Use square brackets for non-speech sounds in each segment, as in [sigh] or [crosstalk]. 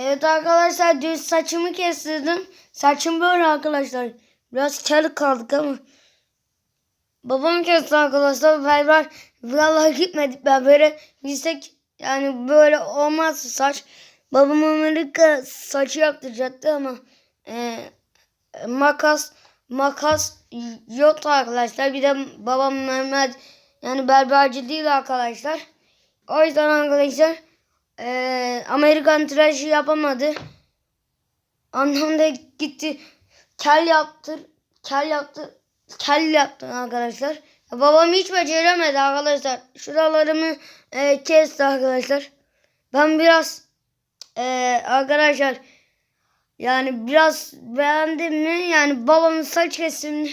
Evet arkadaşlar dün saçımı kestirdim. Saçım böyle arkadaşlar. Biraz kel kaldık ama. Babam kesti arkadaşlar. Berber vallahi gitmedik berbere. Gitsek yani böyle olmaz saç. Babam Amerika saçı yaptıracaktı ama e, makas makas yok arkadaşlar. Bir de babam Mehmet yani berberci değil arkadaşlar. O yüzden arkadaşlar e, Amerikan tıraşı yapamadı. Annem de gitti kel yaptır kel yaptı kel yaptı arkadaşlar. Babam hiç beceremedi arkadaşlar. Şuralarımı e, kesti arkadaşlar. Ben biraz e, arkadaşlar yani biraz beğendim mi? Yani babamın saç kesimini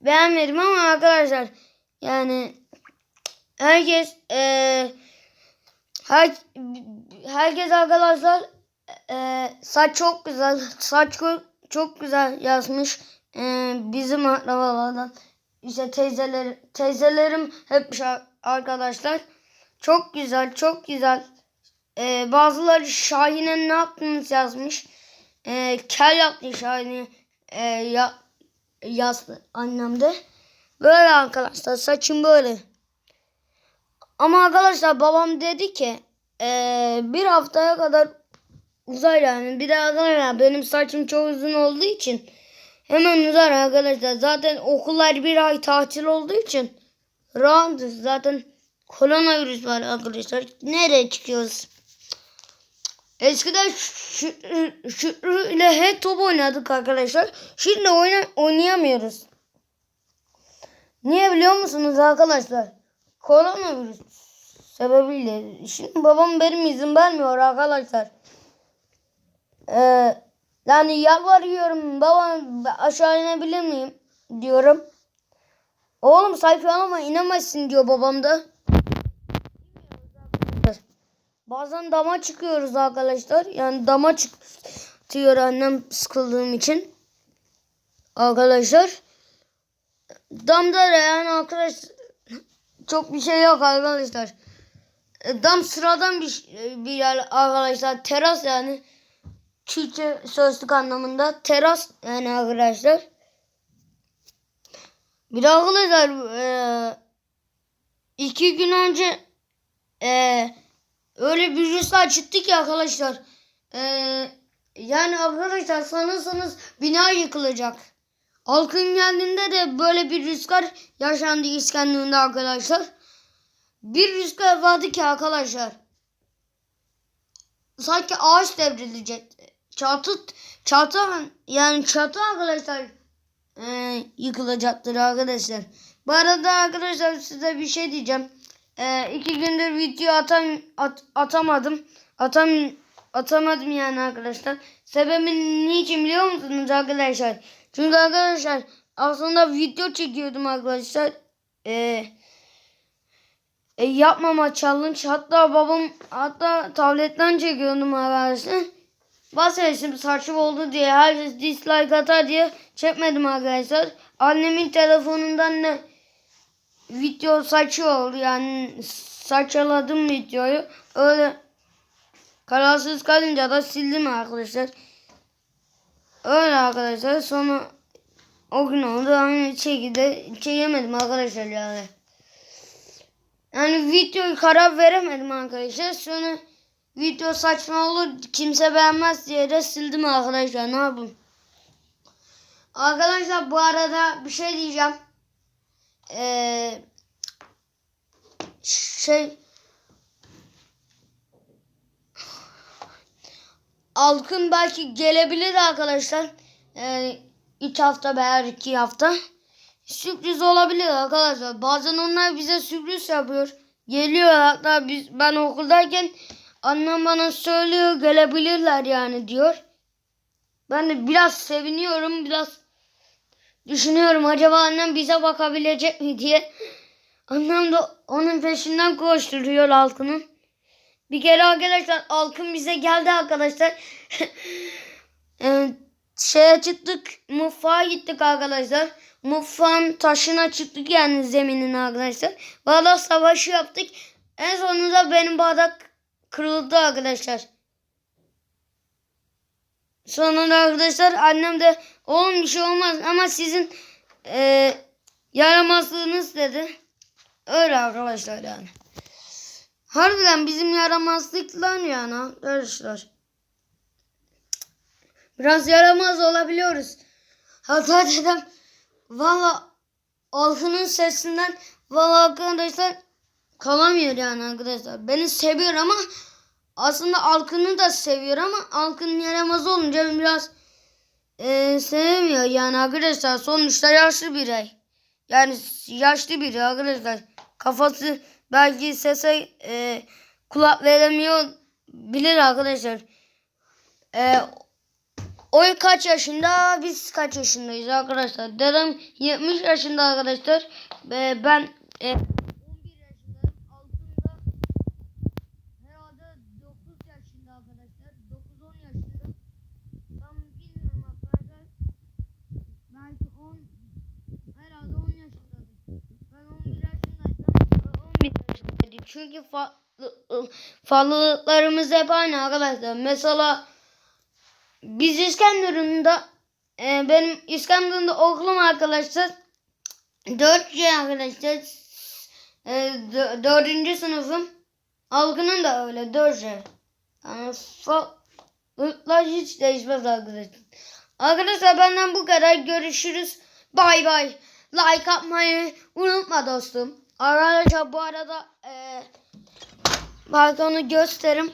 beğenmedim ama arkadaşlar yani herkes e, her, herkes arkadaşlar e, saç çok güzel saç çok, güzel yazmış. E, bizim akrabalardan işte teyzeler teyzelerim hep arkadaşlar. Çok güzel çok güzel. E, bazıları Şahin'e ne yaptınız yazmış. E, kel yaptı Şahin'i e, ya, yazdı annem böyle arkadaşlar saçım böyle ama arkadaşlar babam dedi ki eee, bir haftaya kadar uzar yani. Bir de arkadaşlar benim saçım çok uzun olduğu için hemen uzar arkadaşlar. Zaten okullar bir ay tatil olduğu için rahatız. Zaten koronavirüs var arkadaşlar. Nereye çıkıyoruz? Eskiden Şükrü, ile hep top oynadık arkadaşlar. Şimdi oyna, oynayamıyoruz. Niye biliyor musunuz arkadaşlar? Koronavirüs sebebiyle. Şimdi babam benim izin vermiyor arkadaşlar. Ee, yani yalvarıyorum babam aşağı inebilir miyim diyorum. Oğlum sayfalama inemezsin diyor babam da. Bazen dama çıkıyoruz arkadaşlar. Yani dama çıkıyor annem sıkıldığım için. Arkadaşlar. Damda da yani arkadaş çok bir şey yok arkadaşlar. E, Dam sıradan bir bir yer arkadaşlar. Teras yani. Çiçe sözlük anlamında teras yani arkadaşlar. Bir de arkadaşlar e, iki gün önce e, öyle bir rüzgar çıktı ki arkadaşlar. E, yani arkadaşlar sanırsanız bina yıkılacak. Halkın geldiğinde de böyle bir rüzgar yaşandı İskenderun'da arkadaşlar. Bir rüzgar vardı ki arkadaşlar. Sanki ağaç devrilecek. Çatı, çatı yani çatı arkadaşlar e, yıkılacaktır arkadaşlar. Bu arada arkadaşlar size bir şey diyeceğim. E, iki gündür video atam, at, atamadım. Atam, atamadım yani arkadaşlar. Sebebi niçin biliyor musunuz arkadaşlar? Çünkü arkadaşlar aslında video çekiyordum arkadaşlar. Eee e, yapmama challenge. Hatta babam hatta tabletten çekiyordum arkadaşlar. Vazgeçtim saçım oldu diye herkes dislike atar diye çekmedim arkadaşlar. Annemin telefonundan ne video saçı oldu yani saçaladım videoyu. Öyle kararsız kalınca da sildim arkadaşlar. Öyle arkadaşlar sonra o gün oldu aynı şekilde çekemedim arkadaşlar yani. Yani videoyu karar veremedim arkadaşlar. Sonra video saçma olur kimse beğenmez diye de sildim arkadaşlar. Ne yapayım? Arkadaşlar bu arada bir şey diyeceğim. Ee, şey Alkın belki gelebilir arkadaşlar. Ee, üç hafta veya iki hafta sürpriz olabilir arkadaşlar. Bazen onlar bize sürpriz yapıyor. Geliyor hatta biz ben okuldayken annem bana söylüyor gelebilirler yani diyor. Ben de biraz seviniyorum biraz düşünüyorum acaba annem bize bakabilecek mi diye. Annem de onun peşinden koşturuyor Alkın'ın. Bir kere arkadaşlar Alkın bize geldi arkadaşlar. [laughs] Ee, şeye çıktık mutfağa gittik arkadaşlar. Mutfağın taşına çıktık yani zeminin arkadaşlar. Bardak savaşı yaptık. En sonunda benim bardak kırıldı arkadaşlar. Sonra arkadaşlar annem de oğlum bir şey olmaz ama sizin e, yaramazlığınız dedi. Öyle arkadaşlar yani. Harbiden bizim yaramazlıklar yani arkadaşlar. Biraz yaramaz olabiliyoruz. Hatta dedem valla Alkı'nın sesinden valla arkadaşlar kalamıyor yani arkadaşlar. Beni seviyor ama aslında Alkın'ı da seviyor ama Alkın yaramaz olunca biraz e, sevmiyor yani arkadaşlar. Sonuçta yaşlı birey. Yani yaşlı biri arkadaşlar. Kafası belki sese e, kulak veremiyor bilir arkadaşlar. E, o kaç yaşında biz kaç yaşındayız arkadaşlar. Dedem 70 yaşında arkadaşlar. E, ben e, Çünkü farklı, farklılıklarımız hep aynı arkadaşlar. Mesela biz İskenderun'da e, benim İskenderun'da okulum arkadaşlar 4C arkadaşlar e, dö- dördüncü sınıfım. Algının da öyle 4C yani farklılıklar hiç değişmez arkadaşlar. Arkadaşlar benden bu kadar. Görüşürüz. Bay bay. Like atmayı unutma dostum arkadaşlar bu arada e, balkonu gösterim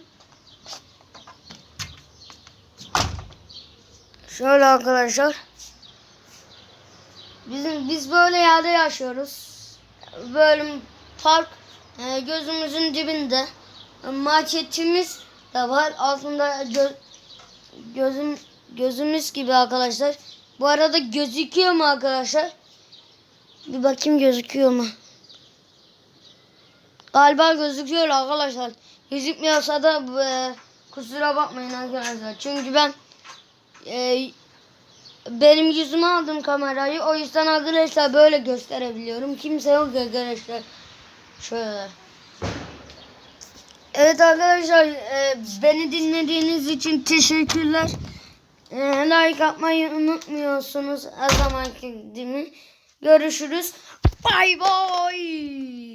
Şöyle arkadaşlar. Bizim biz böyle yerde yaşıyoruz. Böyle park e, gözümüzün dibinde. Marketimiz de var. Altında gö, gözüm gözümüz gibi arkadaşlar. Bu arada gözüküyor mu arkadaşlar? Bir bakayım gözüküyor mu? Galiba gözüküyor arkadaşlar. Gözükmüyorsa da e, kusura bakmayın arkadaşlar. Çünkü ben e, benim yüzüme aldım kamerayı. O yüzden arkadaşlar böyle gösterebiliyorum. Kimse yok arkadaşlar. Şöyle. Evet arkadaşlar e, beni dinlediğiniz için teşekkürler. E, like atmayı unutmuyorsunuz her zamanki gibi. Görüşürüz. Bay bay.